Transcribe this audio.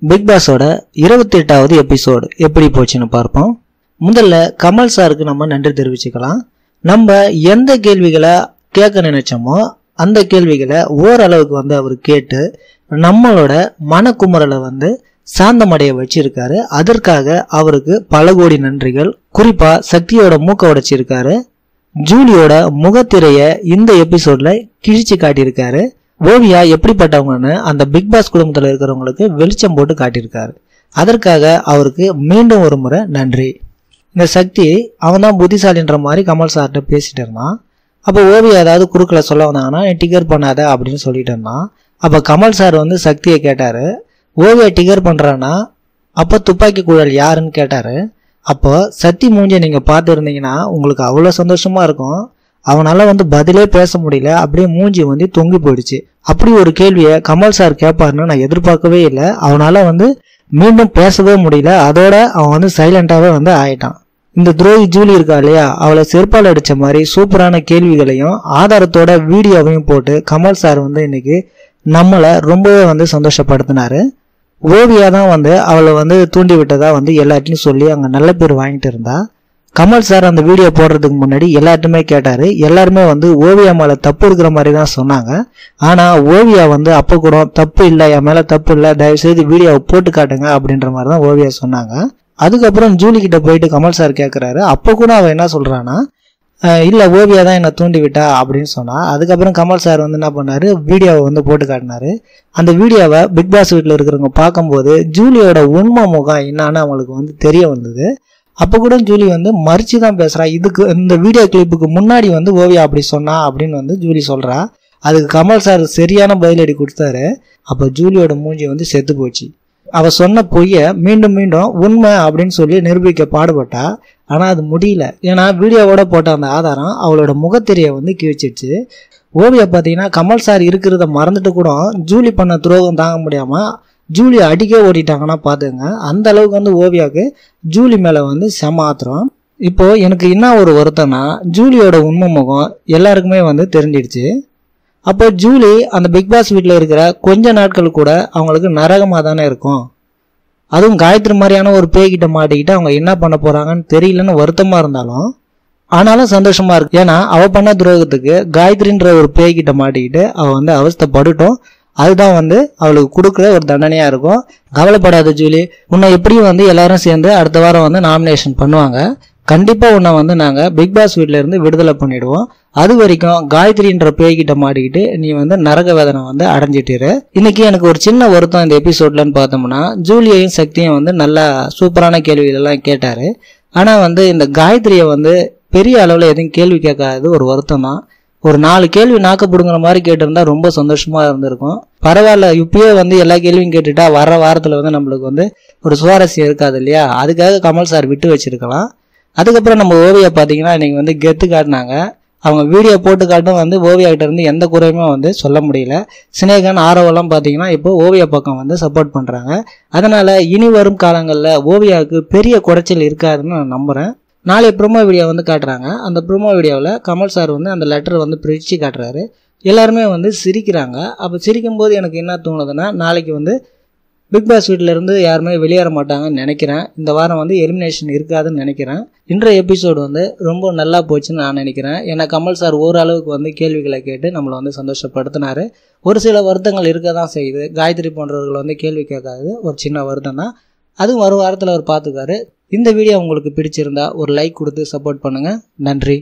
Big பாஸோட இருபத்தி எட்டாவது episode எப்படி போச்சுன்னு பார்ப்போம். முதல்ல கமல் சாருக்கு நம்ம நன்றி தெரிவிச்சுக்கலாம். நம்ம எந்த கேள்விகளை கேட்க நினைச்சோமோ அந்த கேள்விகளை ஓரளவுக்கு வந்து அவர் கேட்டு நம்மளோட மனக்குமுறலை வந்து சாந்தமடைய வச்சிருக்காரு. அதற்காக அவருக்கு பல கோடி நன்றிகள். குறிப்பா சக்தியோட மூக்க உடைச்சிருக்காரு. ஜூலியோட முகத்திரைய இந்த எபிசோட்ல கிழிச்சு காட்டியிருக்காரு. ஓவியா எப்படிப்பட்டவங்கன்னு அந்த பிக் பாஸ் குடும்பத்தில் இருக்கிறவங்களுக்கு வெளிச்சம் போட்டு காட்டியிருக்காரு. அதற்காக அவருக்கு மீண்டும் ஒரு முறை நன்றி. இந்த சக்தி அவன் தான் புத்திசாலின்ற மாதிரி கமல் சார்கிட்ட பேசிட்டு இருந்தான். அப்போ ஓவியா ஏதாவது குறுக்களை சொல்ல வந்தாங்கன்னா டிகர் பண்ணாத அப்படின்னு சொல்லிட்டு இருந்தான். அப்போ கமல் சார் வந்து சக்தியை கேட்டார். ஓவியா டிகர் பண்ணுறான்னா அப்போ துப்பாக்கி குழல் யாருன்னு? கேட்டார். அப்போ சக்தி மூஞ்சியை நீங்கள் பார்த்துருந்தீங்கன்னா உங்களுக்கு அவ்வளோ சந்தோஷமாக இருக்கும். அவனால் வந்து பதிலே பேச முடியல அப்படியே மூஞ்சி வந்து தொங்கி போயிடுச்சு. அப்படி ஒரு கேள்வியை கமல் சார் கேட்பாருன்னு நான் எதிர்பார்க்கவே இல்லை. அவனால் வந்து மீண்டும் பேசவே முடியல. அதோட அவன் வந்து சைலண்டாகவே வந்து ஆயிட்டான். இந்த துரோகி ஜூலி இருக்கா இல்லையா? அவளை செருப்பால் அடித்த மாதிரி சூப்பரான கேள்விகளையும் ஆதாரத்தோட வீடியோவையும் போட்டு கமல் சார் வந்து இன்னைக்கு நம்மளை ரொம்பவே வந்து சந்தோஷப்படுத்தினாரு. ஓவியா தான் வந்து அவளை வந்து தூண்டி விட்டதா வந்து எல்லாத்தையும் சொல்லி அங்கே நல்ல பேர் வாங்கிட்டு இருந்தா. கமல் சார் அந்த வீடியோ போடுறதுக்கு முன்னாடி எல்லார்ட்டுமே கேட்டார். எல்லாருமே வந்து ஓவியா மேலே தப்பு இருக்கிற மாதிரி தான் சொன்னாங்க. ஆனால் ஓவியா வந்து அப்போ கூட தப்பு இல்லை என் மேலே தப்பு இல்லை தயவு செய்து வீடியோவை போட்டு காட்டுங்க அப்படின்ற மாதிரி தான் ஓவியா சொன்னாங்க. அதுக்கப்புறம் ஜூலி கிட்ட போயிட்டு கமல் சார் கேட்குறாரு அப்போ கூட அவன் என்ன சொல்கிறான்னா இல்லை ஓவியா தான் என்னை தூண்டி விட்டா அப்படின்னு சொன்னான் அதுக்கப்புறம் கமல் சார் வந்து என்ன பண்ணார் வீடியோவை வந்து போட்டு காட்டினாரு. அந்த வீடியோவை பிக் பாஸ் வீட்டில் இருக்கிறவங்க பார்க்கும்போது ஜூலியோட உண்மை முகம் என்னான்னு அவங்களுக்கு வந்து தெரிய வந்தது. அப்போ கூட ஜூலி வந்து மறிச்சு தான் பேசுகிறா இதுக்கு இந்த வீடியோ கிளிப்புக்கு முன்னாடி வந்து ஓவியா அப்படி சொன்னா அப்படின்னு வந்து ஜூலி சொல்கிறா அதுக்கு கமல் சார் சரியான பதிலடி கொடுத்தாரு. அப்போ ஜூலியோட மூஞ்சி வந்து செத்து போச்சு. அவ சொன்ன பொய்ய மீண்டும் மீண்டும் உண்மை அப்படின்னு சொல்லி நிரூபிக்க பாடுபட்டா. ஆனால் அது முடியல. ஏன்னா வீடியோவோட போட்ட அந்த ஆதாரம் அவளோட முகத்திரையை வந்து கிழிச்சிடுச்சு. ஓவியா பார்த்தீங்கன்னா கமல் சார் இருக்கிறத மறந்துட்டு கூட ஜூலி பண்ண துரோகம் தாங்க முடியாமல் ஜூலி அடிக்க ஓடிட்டாங்கன்னா பார்த்துங்க அந்த அளவுக்கு வந்து ஓவியாவுக்கு ஜூலி மேலே வந்து செம ஆத்திரம். இப்போ எனக்கு என்ன ஒரு வருத்தம்னா ஜூலியோட உண்மை முகம் எல்லாருக்குமே வந்து தெரிஞ்சிடுச்சு. அப்போ ஜூலி அந்த பிக் பாஸ் வீட்டில் இருக்கிற கொஞ்ச நாட்கள் கூட அவங்களுக்கு நரகமாக தானே இருக்கும். அதுவும் காயத்ரி மாதிரியான ஒரு பேய்கிட்ட மாட்டிக்கிட்டு அவங்க என்ன பண்ண போறாங்கன்னு தெரியலன்னு வருத்தமாக இருந்தாலும் ஆனாலும் சந்தோஷமா இருக்கு. ஏன்னா அவ பண்ண துரோகத்துக்கு காயத்ரின்ற ஒரு பேய்கிட்ட மாட்டிக்கிட்டு அவ வந்து அவஸ்தைப்பட்டுட்டோம். அதுதான் வந்து அவளுக்கு கொடுக்குற ஒரு தண்டனையாக இருக்கும். கவலைப்படாத ஜூலி உன்னை எப்படியும் வந்து எல்லாரும் சேர்ந்து அடுத்த வாரம் வந்து நாமினேஷன் பண்ணுவாங்க. கண்டிப்பாக உன்னை வந்து நாங்கள் பிக் பாஸ் வீட்டிலேருந்து விடுதலை பண்ணிடுவோம். அது வரைக்கும் காயத்ரின்ற பேய்கிட்ட மாட்டிக்கிட்டு நீ வந்து நரக வேதனை வந்து அடைஞ்சிட்டிரு இன்னைக்கு எனக்கு ஒரு சின்ன வருத்தம் இந்த எபிசோட்லன்னு பார்த்தோம்னா ஜூலியையும் சக்தியும் வந்து நல்லா சூப்பரான கேள்விகளெல்லாம் கேட்டார். ஆனால் வந்து இந்த காயத்ரியை வந்து பெரிய அளவில் எதுவும் கேள்வி கேட்காதது ஒரு வருத்தம் தான் ஒரு நாலு கேள்வி நாக்க பிடுங்குற மாதிரி கேட்டிருந்தா ரொம்ப சந்தோஷமா இருந்திருக்கும். பரவாயில்ல இப்பயே வந்து எல்லா கேள்வியும் கேட்டுட்டா வர வாரத்தில் வந்து நம்மளுக்கு வந்து ஒரு சுவாரஸ்யம் இருக்காது இல்லையா? அதுக்காக கமல் சார் விட்டு வச்சிருக்கலாம். அதுக்கப்புறம் நம்ம ஓவியா பார்த்தீங்கன்னா இன்னைக்கு வந்து கெத்து காட்டினாங்க. அவங்க வீடியோ போட்டு காட்டும் வந்து ஓவியாக்கிட்ட இருந்து எந்த குறையுமே வந்து சொல்ல முடியல. சினேகன் ஆரவெல்லாம் பார்த்தீங்கன்னா இப்போ ஓவியா பக்கம் வந்து சப்போர்ட் பண்ணுறாங்க அதனால் இனி வரும் காலங்களில் ஓவியாவுக்கு பெரிய குறைச்சல் இருக்காதுன்னு நான் நம்புகிறேன் நாளை ப்ரோமோ வீடியோ வந்து காட்டுறாங்க. அந்த ப்ரோமோ வீடியோவில் கமல் சார் வந்து அந்த லெட்டர் வந்து பிரித்து காட்டுறாரு. எல்லாருமே வந்து சிரிக்கிறாங்க. அப்போ சிரிக்கும்போது எனக்கு என்ன தோணுதுன்னா நாளைக்கு வந்து பிக் பாஸ் வீட்ல இருந்து யாருமே வெளியேற மாட்டாங்கன்னு நினைக்கிறேன். இந்த வாரம் வந்து எலிமினேஷன் இருக்காதுன்னு நினைக்கிறேன். இன்றைய எபிசோடு வந்து ரொம்ப நல்லா போச்சுன்னு நான் நினைக்கிறேன். ஏன்னா கமல் சார் ஓரளவுக்கு வந்து கேள்விகளை கேட்டு நம்மளை வந்து சந்தோஷப்படுத்தினார். ஒரு சில வருத்தங்கள் இருக்க தான் செய்யுது. காயத்ரி போன்றவர்கள் வந்து கேள்வி கேட்காது ஒரு சின்ன வருத்தம் தான் அதுவும் வரும் வாரத்தில் அவர் பார்த்துக்காரு இந்த வீடியோ உங்களுக்கு பிடிச்சிருந்தா ஒரு லைக் கொடுத்து சப்போர்ட் பண்ணுங்கள் நன்றி.